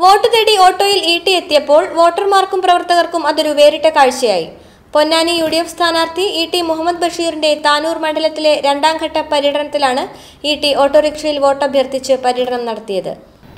Vote തേടി ഓട്ടോയിൽ ഈട്ടിയെത്തിയപ്പോൾ വോട്ടർമാർക്കും പ്രവർത്തകർക്കും അതൊരു വേറിട്ട കാഴ്ചയായി. പൊന്നാനി യു ഡി എഫ് സ്ഥാനാർത്ഥി ഇ ടി മുഹമ്മദ് ബഷീറിന്റെ താനൂർ മണ്ഡലത്തിലെ രണ്ടാംഘട്ട പര്യടനത്തിലാണ് ഇ ടി ഓട്ടോറിക്ഷയിൽ വോട്ടഭ്യർത്ഥിച്ച് പര്യടനം നടത്തിയത്.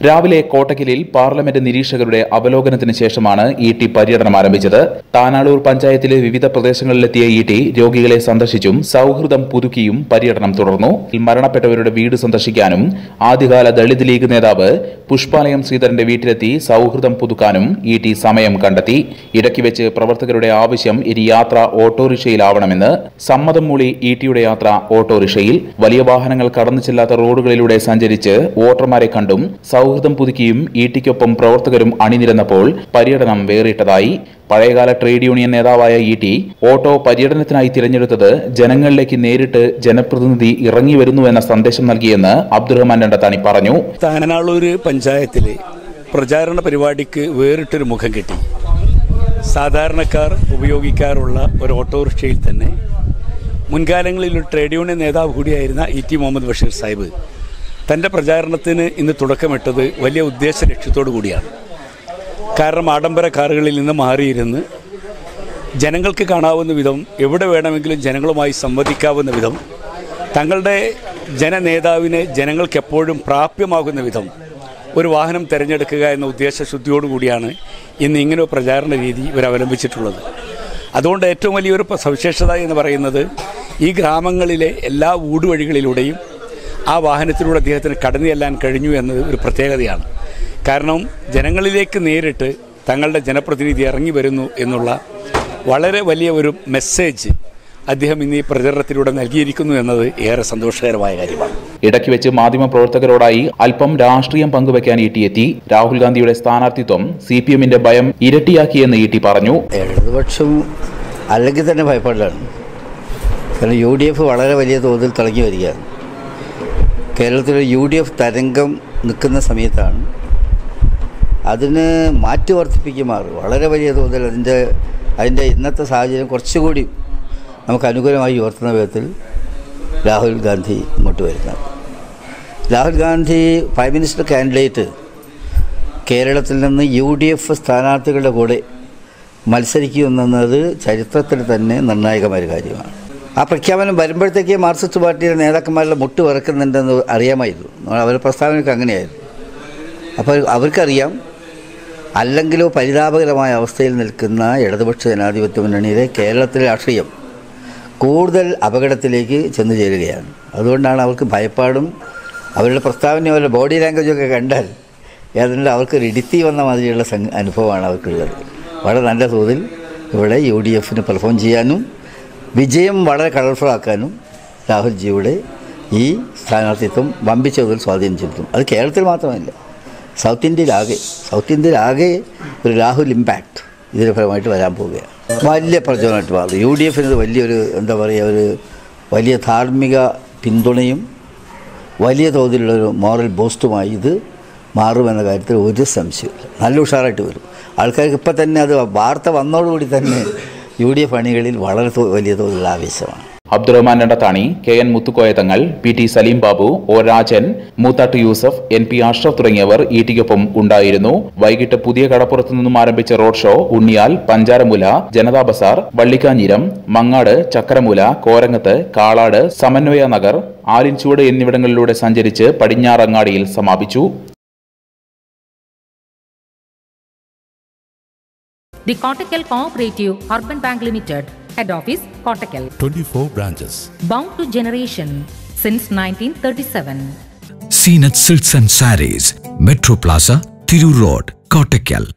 രാവിലെ കോട്ടക്കലിൽ പാർലമെന്റ് നിരീക്ഷകരുടെ അവലോകനത്തിന് ശേഷമാണ് ഇ ടി പര്യടനം ആരംഭിച്ചത്. താനാളൂർ പഞ്ചായത്തിലെ വിവിധ പ്രദേശങ്ങളിലെത്തിയ ഇ ടി രോഗികളെ സന്ദർശിച്ചും സൗഹൃദം പുതുക്കിയും പര്യടനം തുടർന്നു. മരണപ്പെട്ടവരുടെ വീട് സന്ദർശിക്കാനും ആദ്യകാല ദളിത് ലീഗ് നേതാവ് പുഷ്പാലയം ശ്രീധരന്റെ വീട്ടിലെത്തി സൗഹൃദം പുതുക്കാനും ഇ ടി സമയം കണ്ടെത്തി. ഇടയ്ക്ക് വെച്ച് പ്രവർത്തകരുടെ ആവശ്യം ഇനി യാത്ര ഓട്ടോറിക്ഷയിലാവണമെന്ന് സമ്മതം മൂളി ഇ ടിയുടെ യാത്ര ഓട്ടോറിക്ഷയിൽ വലിയ വാഹനങ്ങൾ കടന്നു ചെല്ലാത്ത റോഡുകളിലൂടെ സഞ്ചരിച്ച് വോട്ടർമാരെ കണ്ടും സൗഹൃദം പുതുക്കിയും ഇടിക്കൊപ്പം ടിക്കൊപ്പം പ്രവർത്തകരും അണിനിരന്നപ്പോൾ പര്യടനം വേറിട്ടതായി. പഴയകാല ട്രേഡ് യൂണിയൻ നേതാവായ ഇ ടി ഓട്ടോ പര്യടനത്തിനായി തിരഞ്ഞെടുത്തത് ജനങ്ങളിലേക്ക് നേരിട്ട് ജനപ്രതിനിധി ഇറങ്ങി വരുന്നുവെന്ന സന്ദേശം നൽകിയെന്ന് അബ്ദുറഹ്മാൻ രണ്ടത്താണി പറഞ്ഞു. താനാളൂർ പഞ്ചായത്തിലെ പ്രചാരണ പരിപാടിക്ക് വേറിട്ടൊരു മുഖം കിട്ടി. സാധാരണക്കാർ ഉപയോഗിക്കാറുള്ള ഒരു ഓട്ടോറിക്ഷയിൽ തന്നെ മുൻകാലങ്ങളിൽ ഒരു ട്രേഡ് യൂണിയൻ നേതാവ് കൂടിയായിരുന്ന ഇ ടി മുഹമ്മദ് ബഷീർ സാഹിബ് തന്റെ പ്രചാരണത്തിന് ഇന്ന് തുടക്കമിട്ടത് വലിയ ഉദ്ദേശ ലക്ഷ്യത്തോടു കൂടിയാണ്. കാരണം ആഡംബര കാറുകളിൽ നിന്ന് മാറിയിരുന്ന് ജനങ്ങൾക്ക് കാണാവുന്ന വിധം എവിടെ വേണമെങ്കിലും ജനങ്ങളുമായി സംവദിക്കാവുന്ന വിധം തങ്ങളുടെ ജനനേതാവിനെ ജനങ്ങൾക്ക് എപ്പോഴും പ്രാപ്യമാകുന്ന വിധം ഒരു വാഹനം തിരഞ്ഞെടുക്കുക എന്ന ഉദ്ദേശശുദ്ധിയോടുകൂടിയാണ് ഇന്ന് ഇങ്ങനെ ഒരു പ്രചാരണ രീതി ഇവർ അവലംബിച്ചിട്ടുള്ളത്. അതുകൊണ്ട് ഏറ്റവും വലിയൊരു സവിശേഷത എന്ന് പറയുന്നത് ഈ ഗ്രാമങ്ങളിലെ എല്ലാ ഊടുവഴികളിലൂടെയും ആ വാഹനത്തിലൂടെ അദ്ദേഹത്തിന് കടന്നു ചെല്ലാൻ കഴിഞ്ഞു എന്നത് ഒരു പ്രത്യേകതയാണ്. കാരണം ജനങ്ങളിലേക്ക് നേരിട്ട് തങ്ങളുടെ ജനപ്രതിനിധി ഇറങ്ങി വരുന്നു എന്നുള്ള വളരെ വലിയ ഒരു മെസ്സേജ് അദ്ദേഹം ഇന്ന് ഈ പ്രചരണത്തിലൂടെ നൽകിയിരിക്കുന്നു എന്നത് ഏറെ സന്തോഷകരമായ കാര്യമാണ്. ഇടയ്ക്ക് വെച്ച് മാധ്യമ പ്രവർത്തകരോടായി അല്പം രാഷ്ട്രീയം പങ്കുവെക്കാൻ ഇ ടി എത്തി രാഹുൽ ഗാന്ധിയുടെ സ്ഥാനാർത്ഥിത്വം സി പി എമ്മിന്റെ ഭയം ഇരട്ടിയാക്കിയെന്ന് ഇ ടി പറഞ്ഞു. ഇടതുപക്ഷം അല്ലെങ്കിൽ തന്നെ ഭയപ്പാടിലാണ്. കാരണം യു ഡി എഫ് വളരെ വലിയ തോതിൽ തിളങ്ങി വരികയാണ്. കേരളത്തിലെ യു ഡി എഫ് തരംഗം നിൽക്കുന്ന സമയത്താണ് അതിന് മാറ്റി വർദ്ധിപ്പിക്കുമാർ വളരെ വലിയ തോതിൽ അതിന്റെ അതിന്റെ ഇന്നത്തെ സാഹചര്യം കുറച്ചുകൂടി നമുക്ക് അനുകൂലമായി ഉയർത്തുന്ന വിധത്തിൽ രാഹുൽ ഗാന്ധി ഇങ്ങോട്ട് വരുന്നത്. Rahul Gandhi prime minister candidate കേരളത്തിൽ നിന്ന് യു ഡി എഫ് സ്ഥാനാർത്ഥികളുടെ കൂടെ മത്സരിക്കുമെന്നത് ചരിത്രത്തിൽ തന്നെ നിർണായകമായ കാര്യമാണ്. ആ പ്രഖ്യാപനം വരുമ്പോഴത്തേക്ക് മാർക്സിസ്റ്റ് പാർട്ടിയുടെ നേതാക്കന്മാരുടെ മുട്ട് വിറക്കുന്നുണ്ടെന്ന് അറിയാമായിരുന്നു. അവരുടെ പ്രസ്താവനയ്ക്ക് അങ്ങനെയായിരുന്നു. അപ്പോൾ അവർക്കറിയാം അല്ലെങ്കിലോ പരിതാപകരമായ അവസ്ഥയിൽ നിൽക്കുന്ന ഇടതുപക്ഷ ജനാധിപത്യ മുന്നണിയിലെ കേരളത്തിലെ രാഷ്ട്രീയം കൂടുതൽ അപകടത്തിലേക്ക് ചെന്നു ചേരുകയാണ്. അതുകൊണ്ടാണ് അവർക്ക് ഭയപ്പാടും അവരുടെ പ്രസ്താവന അവരുടെ ബോഡി ലാംഗ്വേജൊക്കെ കണ്ടാൽ ഏതാണ്ട് അവർക്ക് ഇടിത്തി വന്ന മാതിരിയുള്ള അനുഭവമാണ് അവർക്കുള്ളത്. വളരെ നല്ല തോതിൽ ഇവിടെ യു ഡി എഫിന് പെർഫോം ചെയ്യാനും വിജയം വളരെ കളർഫുൾ ആക്കാനും രാഹുൽജിയുടെ ഈ സ്ഥാനാർത്ഥിത്വം വമ്പിച്ച തോതിൽ സ്വാധീനം ചെലുത്തും. അത് കേരളത്തിൽ മാത്രമല്ല സൗത്ത് ഇന്ത്യയിലാകെ സൗത്ത് ഇന്ത്യയിലാകെ ഒരു രാഹുൽ ഇമ്പാക്റ്റ് ഇതിന് ഫലമായിട്ട് വരാൻ പോവുകയാണ്. വലിയ പ്രചോദനമായിട്ട് മാറും. യു ഡി എഫിന് വലിയൊരു എന്താ പറയുക ഒരു വലിയ ധാർമ്മിക പിന്തുണയും വലിയ തോതിലുള്ളൊരു മോറൽ ബൂസ്റ്റുമായി ഇത് മാറുമെന്ന കാര്യത്തിൽ ഒരു സംശയമില്ല നല്ല ഉഷാറായിട്ട് വരും. ആൾക്കാർക്ക് ഇപ്പം തന്നെ അത് വാർത്ത വന്നതോടുകൂടി തന്നെ യു ഡി എഫ് അണികളിൽ വളരെ വലിയ തോതിലുള്ള ആവേശമാണ്. Abdurahman Randathani K N Muthukoya Thangal P T Saleem Babu O Rajan Moothattu Yusuf N P Ashraf തുടങ്ങിയവർ ഇ ടിക്കൊപ്പം ഉണ്ടായിരുന്നു. വൈകിട്ട് പുതിയ കടപ്പുറത്തു നിന്നും ആരംഭിച്ച റോഡ് ഷോ ഉണ്ണിയാൽ പഞ്ചാരമുല ജനതാ ബസാർ വള്ളിക്കാഞ്ഞിരം മങ്ങാട് ചക്കരമുല കോരങ്ങത്ത് കാളാട് സമന്വയ നഗർ ആലിൻചുവട് എന്നിവിടങ്ങളിലൂടെ സഞ്ചരിച്ച് പടിഞ്ഞാറങ്ങാടിയിൽ സമാപിച്ചു. The Kottakkal Cooperative Urban Bank Limited, Head Office, Kottakkal. 24 branches. Bound to generation since 1937. Seen at Silts and Saris, Metro Plaza, Thiru Road, Kottakkal.